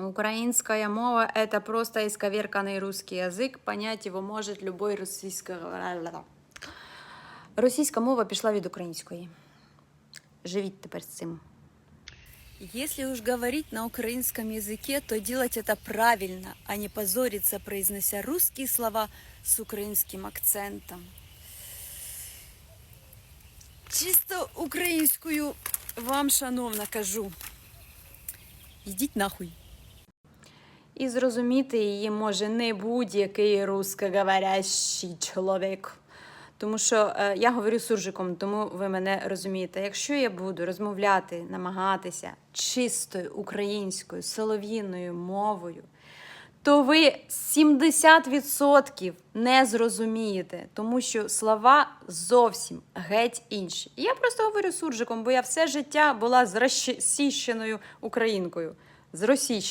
Украинская мова – это просто исковерканный русский язык. Понять его может любой російська... Російська мова пішла від української. Живіть тепер з цим. Если уж говорить на украинском языке, то делать это правильно, а не позориться, произнося русские слова с украинским акцентом. Чисто українською вам, шановна, кажу. Йдіть нахуй. І зрозуміти її може не будь-який русскоговорящий чоловік. Тому що е, я говорю суржиком, тому ви мене розумієте. Якщо я буду розмовляти, намагатися чистою українською солов'їною мовою, то ви 70% не зрозумієте, тому що слова зовсім геть інші. І я просто говорю суржиком, бо я все життя була з російщеною українкою. З російщеною.